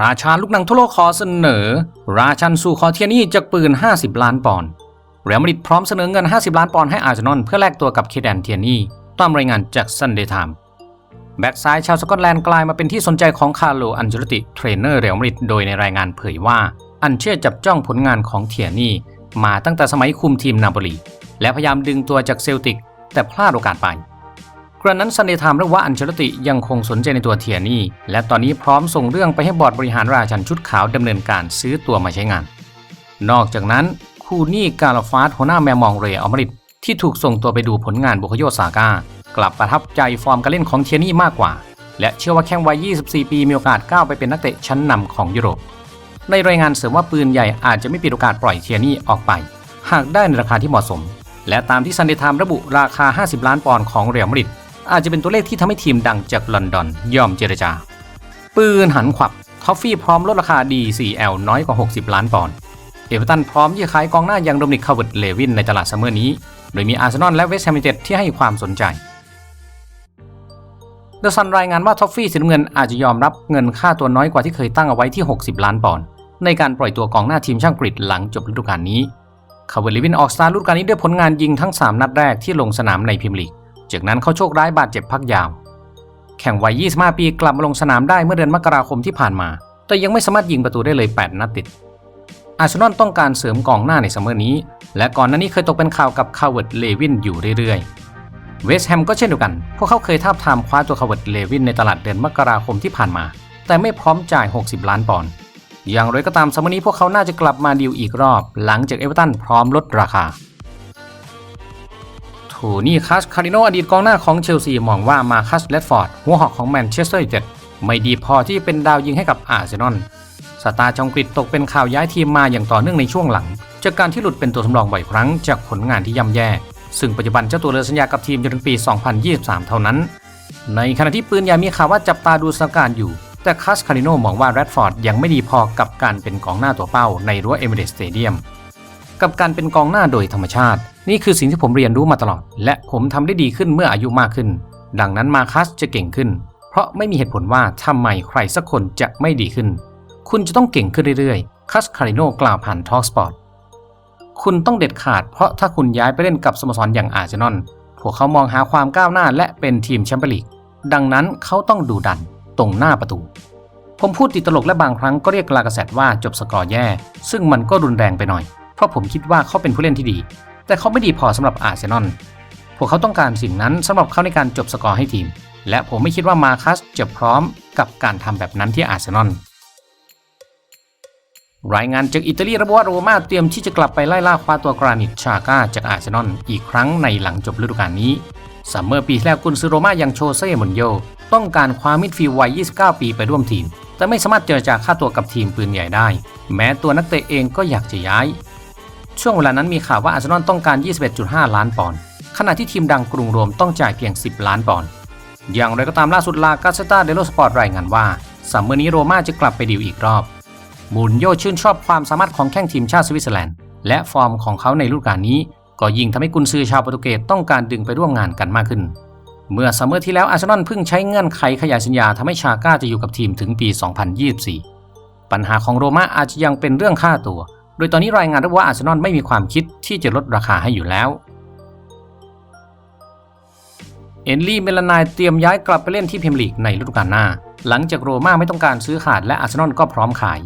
ราชาลูกหนังทั่วโลกขอเสนอ ราชันสู่ขอเทียนี่จากปืน 50 ล้านปอนด์เรอัลมาดริดพร้อมเสนอเงิน 50 ล้านปอนด์ให้อาร์เซนอลเพื่อแลกตัวกับเคแดนเทียนี่ตามรายงานจากซันเดย์ไทม์แบ็กซ้ายชาวสกอตแลนด์กลายมาเป็นที่สนใจของคาร์โลอันเจลติเทรนเนอร์เรอัลมาดริดโดยในรายงานเผยว่า อันเช่จับจ้องผลงานของเทียนี่มาตั้งแต่สมัยคุมทีมนาโปลีและพยายามดึงตัวจากเซลติก แต่พลาดโอกาสไป กระนั้นซันเดย์ไทม์ระว่าอันเชลติยังคงสนใจในตัวเทียนี่ และตอนนี้พร้อมส่งเรื่องไปให้บอร์ดบริหารราชันชุดขาวดำเนินการซื้อตัวมาใช้งาน นอกจากนั้นคูนี่กาลาฟาสหัวหน้าแมวมองเรอัลมริดที่ถูกส่งตัวไปดูผลงานบุคโยซาก้ากลับประทับใจฟอร์มการเล่นของเทียนี่มากกว่า และเชื่อว่าแข้งวัย 24 ปีมีโอกาสก้าวไปเป็นนักเตะชั้นนำของยุโรป ในรายงานเสริมว่าปืนใหญ่อาจจะไม่ปิดโอกาสปล่อยเทียนี่ออกไป หากได้ในราคาที่เหมาะสม และตามที่ซันเดย์ไทม์ระบุราคา 50 ล้านปอนด์ของเรอัลมาดริด อาจจะเป็นตัวเลขที่ทำให้ทีมดังจากลอนดอนยอมเจรจา ปืนหันขวับทอฟฟี่พร้อมลดราคา DCL น้อยกว่า 60 ล้านปอนด์เอเวอร์ตันพร้อมที่จะขายกองหน้าอย่างโดมินิกคาร์วิดเลวินในตลาดซัมเมอร์นี้ โดยมีอาร์เซนอลและเวสต์แฮมยูไนเต็ดที่ให้ความสนใจเดอะซันรายงานว่าทอฟฟี่สีน้ำเงินอาจจะยอมรับเงินค่าตัวน้อยกว่าที่เคยตั้งเอาไว้ที่ 60 ล้านปอนด์ในการปล่อยตัวกองหน้าทีมช่างกรีดหลังจบฤดูกาลนี้คาร์เวิดเลวินออกสตาร์ฤดูกาลนี้ด้วยผลงานยิงทั้ง 3 นัดแรกที่ลงสนามในพรีเมียร์ลีก จากนั้นเขาโชคร้ายบาดเจ็บพักยาว แข่งวัย 25 ปีกลับมาลงสนามได้เมื่อเดือนมกราคมที่ผ่านมา แต่ยังไม่สามารถยิงประตูได้เลย 8 นัดติด อาร์เซนอลต้องการเสริมกองหน้าในซัมเมอร์นี้ และก่อนหน้านี้เคยตกเป็นข่าวกับคาร์เวิร์ดเลวินอยู่เรื่อยๆ เวสต์แฮมก็เช่นเดียวกัน พวกเขาเคยทาบทามคว้าตัวคาร์เวิร์ดเลวินในตลาดเดือนมกราคมที่ผ่านมา แต่ไม่พร้อมจ่าย 60 ล้านปอนด์ อย่างไรก็ตามซัมเมอร์นี้พวกเขาน่าจะกลับมาดีลอีกรอบ หลังจากเอเวอร์ตันพร้อมลดราคา โทนี่คัสคาริโนอดีตกองหน้าของเชลซีมองว่ามาคัสเลดฟอร์ดหัวหอกของแมนเชสเตอร์ยูไนเต็ดไม่ดีพอที่เป็นดาวยิงให้กับอาร์เซนอลสตาร์จองกฤษตกเป็นข่าวย้ายทีมมาอย่างต่อเนื่องในช่วงหลัง จากการที่หลุดเป็นตัวสำรองบ่อยครั้งจากผลงานที่ย่ำแย่ ซึ่งปัจจุบันเจ้าตัวเลือสัญญากับทีมจนถึงปี 2023 เท่านั้น ในขณะที่ปืนใหญ่มีข่าวว่าจับตาดูสถานการณ์อยู่ แต่คัสคาริโนมองว่าแรดฟอร์ดยังไม่ดีพอกับการเป็นกองหน้าตัวเป้าในรั้วเอมิเรตสเตเดียมกับการเป็นกองหน้าโดยธรรมชาติ นี่คือสิ่งที่ผมเรียนรู้มาตลอด และผมทำได้ดีขึ้นเมื่ออายุมากขึ้น ดังนั้นมาคัสจะเก่งขึ้น เพราะไม่มีเหตุผลว่าทำไมใครสักคนจะไม่ดีขึ้น คุณจะต้องเก่งขึ้นเรื่อยๆ คัสคาริโนกล่าวผ่านทอ l k สปอร์ตคุณต้องเด็ดขาด เพราะถ้าคุณย้ายไปเล่นกับสโมสรอย่างอาร์เซนอลพวกเขามองหาความก้าวหน้าและเป็นทีมแชมเปี้ยนลีกดังนั้นเขาต้องดูดันตรงหน้าประตู ผมพูดติดตลกและบางครั้งก็เรียกลากาเซตว่าจบสกอร์แย่ ซึ่งมันก็รุนแรงไปหน่อย เพราะผมคิดว่าเขาเป็นผู้เล่นที่ดี แต่เขาไม่ดีพอสำหรับอาร์เซนอล พวกเขาต้องการสิ่งนั้นสำหรับเขาในการจบสกอร์ให้ทีม และผมไม่คิดว่ามาคัสจะพร้อมกับการทำแบบนั้นที่อาร์เซนอล รายงานจากอิตาลีระบุว่าโรม่าเตรียมที่จะกลับไปไล่ล่าคว้าตัวกรานิตชาก้าจากอาร์เซนอลอีกครั้งในหลังจบฤดูกาลนี้ซัมเมอร์ปีที่แล้วกุนซือโรม่ายังโชเซ่มอนโยต้องการคว้ามิดฟิลด์วัย 29 ปีไปร่วมทีม แต่ไม่สามารถเจรจาค่าตัวกับทีมปืนใหญ่ได้ แม้ตัวนักเตะเองก็อยากจะย้าย ช่วงเวลานั้นมีข่าวว่าอาร์เซนอลต้องการ 21.5 ล้านปอนด์ขณะที่ทีมดังกรุงโรมต้องจ่ายเพียง 10 ล้านปอนด์อย่างไรก็ตามล่าสุดลากาเซตาเดโลสปอร์ตรายงานว่าซัมเมอร์นี้โรม่าจะกลับไปดีลอีกรอบ มูนโยชื่นชอบความสามารถของแข้งทีมชาติสวิตเซอร์แลนด์ และฟอร์มของเขาในฤดูกาลนี้ ก็ยิ่งทำให้กุนซือชาวโปรตุเกสต้องการดึงไปร่วมงานกันมากขึ้น เมื่อซัมเมอร์ที่แล้วอาร์เซนอลเพิ่งใช้เงื่อนไขขยายสัญญาทำให้ชาก้าจะอยู่กับทีมถึงปี 2024 ปัญหาของโรม่าอาจจะยังเป็นเรื่องค่าตัว โดยตอนนี้รายงานระบุว่าอาร์เซนอลไม่มีความคิดที่จะลดราคาให้อยู่แล้ว เอนลี่เมลานายเตรียมย้ายกลับไปเล่นที่พรีเมียร์ลีกในฤดูกาลหน้า หลังจากโรม่าไม่ต้องการซื้อขาดและอาร์เซนอลก็พร้อมขาย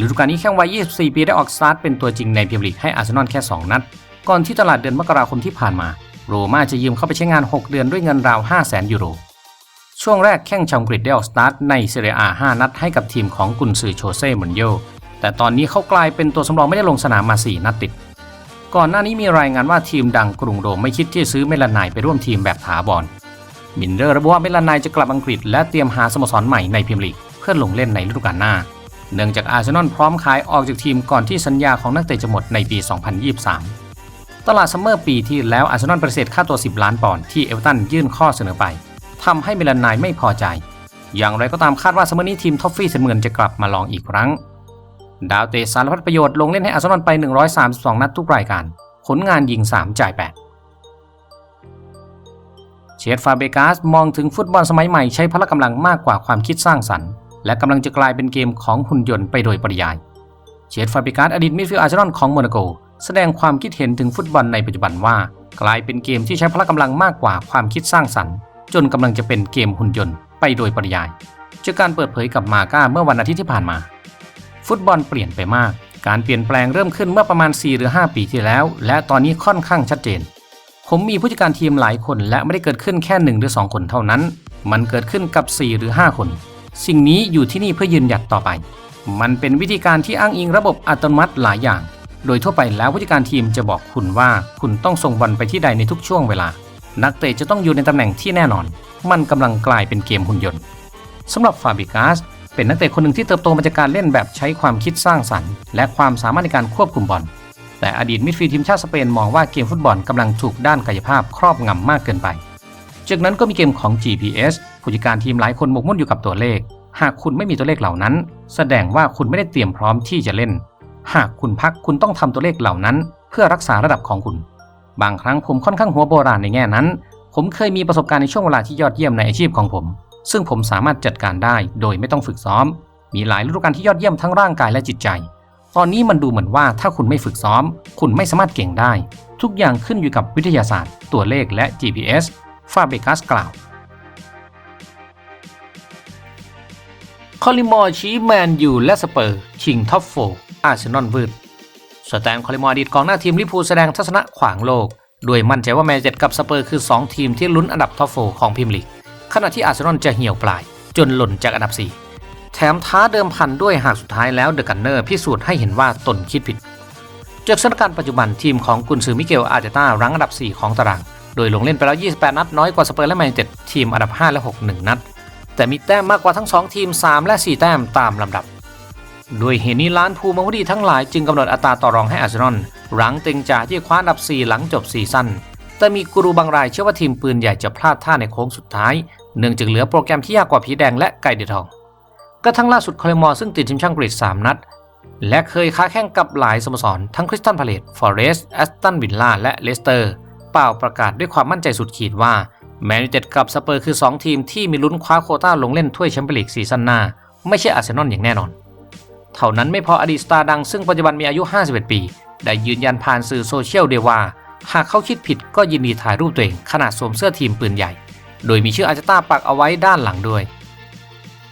ฤดูกาลนี้แข้งวัย 24 ปีได้ออกสตาร์ทเป็นตัวจริงในพรีเมียร์ลีกให้อาร์เซนอลแค่ 2 นัด ก่อนที่ตลาดเดือนมกราคมที่ผ่านมา โรม่าจะยืมเข้าไปใช้งาน 6 เดือนด้วยเงินราว 500,000 ยูโร ช่วงแรกแข้งชาวอังกฤษได้ออกสตาร์ทในเซเรียอา5นัดให้กับทีมของกุนซือโชเซ่มอนโย แต่ตอนนี้เขากลายเป็นตัวสำรองไม่ได้ลงสนามมา 4 นัดติด ก่อนหน้านี้มีรายงานว่าทีมดังกรุงโรมไม่คิดที่จะซื้อเมลานายไปร่วมทีมแบบถาวรมินเดอร์ระบุว่าเมลานายจะกลับอังกฤษและเตรียมหาสโมสรใหม่ในพรีเมียร์ลีกเพื่อลงเล่นในฤดูกาลหน้า เนื่องจากอาร์เซนอลพร้อมขายออกจากทีมก่อนที่สัญญาของนักเตะจะหมดในปี 2023 ตลาดซัมเมอร์ปีที่แล้วอาร์เซนอลปฏิเสธค่าตัว 10 ล้านปอนด์ที่เอเวอร์ตันยื่นข้อเสนอไปทำให้เมลานายไม่พอใจ อย่างไรก็ตามคาดว่าซัมเมอร์นี้ทีมท็อฟฟี่เสมือนจะกลับมาลองอีกครั้ง ดาวเตะสารพัดประโยชน์ลงเล่นให้อาร์เซนอลไป 132 นัดทุกรายการ ผลงานยิง 3 จ่าย 8 เชดฟาเบกาสมองถึงฟุตบอลสมัยใหม่ใช้พละกำลังมากกว่าความคิดสร้างสรรค์ และกำลังจะกลายเป็นเกมของหุ่นยนต์ไปโดยปริยายเจดฟาเบการอดีตมิดฟิลด์อาร์เซนอลของโมนาโก แสดงความคิดเห็นถึงฟุตบอลในปัจจุบันว่า กลายเป็นเกมที่ใช้พละกำลังมากกว่าความคิดสร้างสรรค์ จนกำลังจะเป็นเกมหุ่นยนต์ไปโดยปริยายจากการเปิดเผยกับมาก้าเมื่อวันอาทิตย์ที่ผ่านมา ฟุตบอลเปลี่ยนไปมาก การเปลี่ยนแปลงเริ่มขึ้นเมื่อประมาณ 4 หรือ 5 ปีที่แล้ว และตอนนี้ค่อนข้างชัดเจน ผมมีผู้จัดการทีมหลายคนและไม่ได้เกิดขึ้นแค่ 1 หรือ 2 คนเท่านั้น มันเกิดขึ้นกับ 4 หรือ 5 คน สิ่งนี้อยู่ที่นี่เพื่อยืนหยัดต่อไป มันเป็นวิธีการที่อ้างอิงระบบอัตโนมัติหลายอย่าง โดยทั่วไปแล้วผู้จัดการทีมจะบอกคุณว่าคุณต้องส่งบอลไปที่ใดในทุกช่วงเวลา นักเตะจะต้องอยู่ในตำแหน่งที่แน่นอน มันกำลังกลายเป็นเกมหุ่นยนต์สำหรับฟาบิกัส เป็นนักเตะคนหนึ่งที่เติบโตมาจากการเล่นแบบใช้ความคิดสร้างสรรค์ และความสามารถในการควบคุมบอล แต่อดีตมิดฟิลด์ทีมชาติสเปนมองว่าเกมฟุตบอลกำลังถูกด้านกายภาพครอบงำมากเกินไป จากนั้นก็มีเกมของ GPS ผู้จัดการทีมหลายคนหมกมุ่นอยู่กับตัวเลข หากคุณไม่มีตัวเลขเหล่านั้น แสดงว่าคุณไม่ได้เตรียมพร้อมที่จะเล่น หากคุณพักคุณต้องทำตัวเลขเหล่านั้น เพื่อรักษาระดับของคุณ บางครั้งผมค่อนข้างหัวโบราณในแง่นั้น ผมเคยมีประสบการณ์ในช่วงเวลาที่ยอดเยี่ยมในอาชีพของผม ซึ่งผมสามารถจัดการได้โดยไม่ต้องฝึกซ้อม มีหลายฤดูกาลที่ยอดเยี่ยมทั้งร่างกายและจิตใจ ตอนนี้มันดูเหมือนว่าถ้าคุณไม่ฝึกซ้อม คุณไม่สามารถเก่งได้ ทุกอย่างขึ้นอยู่กับวิทยาศาสตร์ ตัวเลขและ GPS ฟาเบกัสกล่าวคอลิมอร์ชี้แมนยูและสเปอร์ชิงท็อปโฟอาร์เซนอลวืดสแตนคอลิมอร์ดีตกองหน้าทีมลิพูแสดงทัศนะขวางโลกโดยมั่นใจว่าแมนเจ็ดกับสเปอร์คือ 2 ทีมที่ลุ้นอันดับท็อปโฟของพรีเมียร์ลีก ขณะที่อาร์เซนอลจะเหี่ยวปลาย จนหล่นจากอันดับ 4 แถมท้าเดิมพันด้วยหากสุดท้ายแล้วเดอะกันเนอร์พิสูจน์ให้เห็นว่าตนคิดผิดจากสถานการณ์ปัจจุบันทีมของกุนซือมิเกลอาร์เตต้ารั้งอันดับ 4 ของตาราง โดยลงเล่นไปแล้ว 28 นัดน้อยกว่าสเปอร์และแมนเจ็ดทีมอันดับ 5 และ 6 1 นัด แต่มีแต้มมากกว่าทั้ง 2 ทีม 3 และ 4 แต้มตามลำดับ ด้วยเหตุนี้ล้านภูมิวดีทั้งหลายจึงกำหนดอัตราต่อรองให้อาร์เซนอลรั้งเต็งจ่าที่คว้าอันดับ 4 หลังจบซีซั่นแต่มีกูรูบางรายเชื่อว่าทีมปืนใหญ่จะพลาดท่าในโค้งสุดท้าย เนื่องจากเหลือโปรแกรมที่ยากกว่าผีแดงและไก่เดือดทอง กระทั่งล่าสุดคอลมอร์ซึ่งติดทีมช่างกรีซ3นัด และเคยค้าแข่งกับหลายสโมสร ทั้งคริสตันพาเลตฟอเรสต์แอสตันวิลล่าและเลสเตอร์เปล่าประกาศด้วยความมั่นใจสุดขีดว่าแมนยูเต็ดกับสเปอร์คือ 2 ทีมที่มีลุ้นคว้าโคต้าลงเล่นถ้วยแชมเปี้ยนลีกซีซั่นหน้า ไม่ใช่อาร์เซนอลอย่างแน่นอน เท่านั้นไม่พออดีตสตาร์ดังซึ่งปัจจุบันมีอายุ 51 ปี ได้ยืนยันผ่านสื่อโซเชียลเดว่า หากเขาคิดผิดก็ยินดีถ่ายรูปตัวเองขณะสวมเสื้อทีมปืนใหญ่ โดยมีชื่ออาร์เจต้าปักเอาไว้ด้านหลังด้วย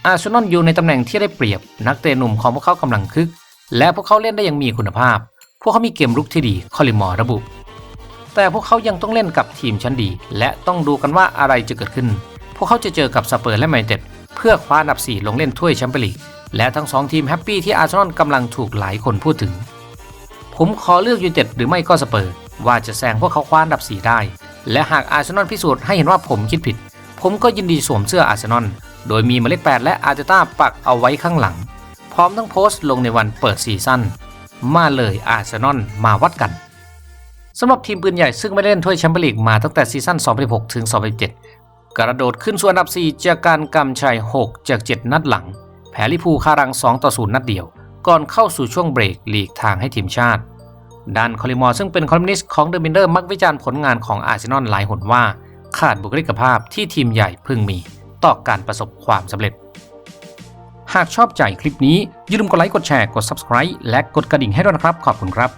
อาร์เซนอลอยู่ในตำแหน่งที่ได้เปรียบ นักเตะหนุ่มของพวกเขากำลังคึก และพวกเขาเล่นได้อย่างมีคุณภาพ พวกเขามีเกมรุกที่ดีคอลิมอร์ระบุ แต่พวกเขายังต้องเล่นกับทีมชั้นดี และต้องดูกันว่าอะไรจะเกิดขึ้น พวกเขาจะเจอกับสเปอร์และแมนยูไนเต็ดเพื่อคว้าอันดับ 4 ลงเล่นถ้วยแชมเปี้ยนลีกและทั้งสองทีมแฮปปี้ที่อาร์เซนอลกำลังถูกหลายคนพูดถึง ผมขอเลือกยูไนเต็ดหรือไม่ก็สเปอร์ ว่าจะแซงพวกเขาคว้าอันดับ 4 ได้ และหากอาร์เซนอลพิสูจน์ให้เห็นว่าผมคิดผิด ผมก็ยินดีสวมเสื้ออาร์เซนอลโดยมีหมายเลข8และอาร์เตต้าปักเอาไว้ข้างหลัง พร้อมทั้งโพสต์ลงในวันเปิดซีซั่นมาเลยอาร์เซนอลมาวัดกันสำหรับทีมปืนใหญ่ซึ่งไม่เล่นถ้วยแชมเปี้ยนลีกมาตั้งแต่ซีซั่น2016ถึง2017 กระโดดขึ้นสู่อันดับ 4 จากการกำชัย 6 จาก 7 นัดหลัง แพ้ลิพูคารัง 2 ต่อ 0 นัดเดียว ก่อนเข้าสู่ช่วงเบรกหลีกทางให้ทีมชาติ ด้านคอลิมอร์ซึ่งเป็นคอลัมนิสต์ของเดอะมินเดอร์มักวิจารณ์ผลงานของอาร์เซนอลหลายหนว่า ขาดบุคลิกภาพที่ทีมใหญ่พึงมี ต่อการประสบความสำเร็จ หากชอบใจคลิปนี้อย่าลืมกดไลค์กดแชร์กด Subscribe และกดกระดิ่งให้ด้วยนะครับ ขอบคุณครับ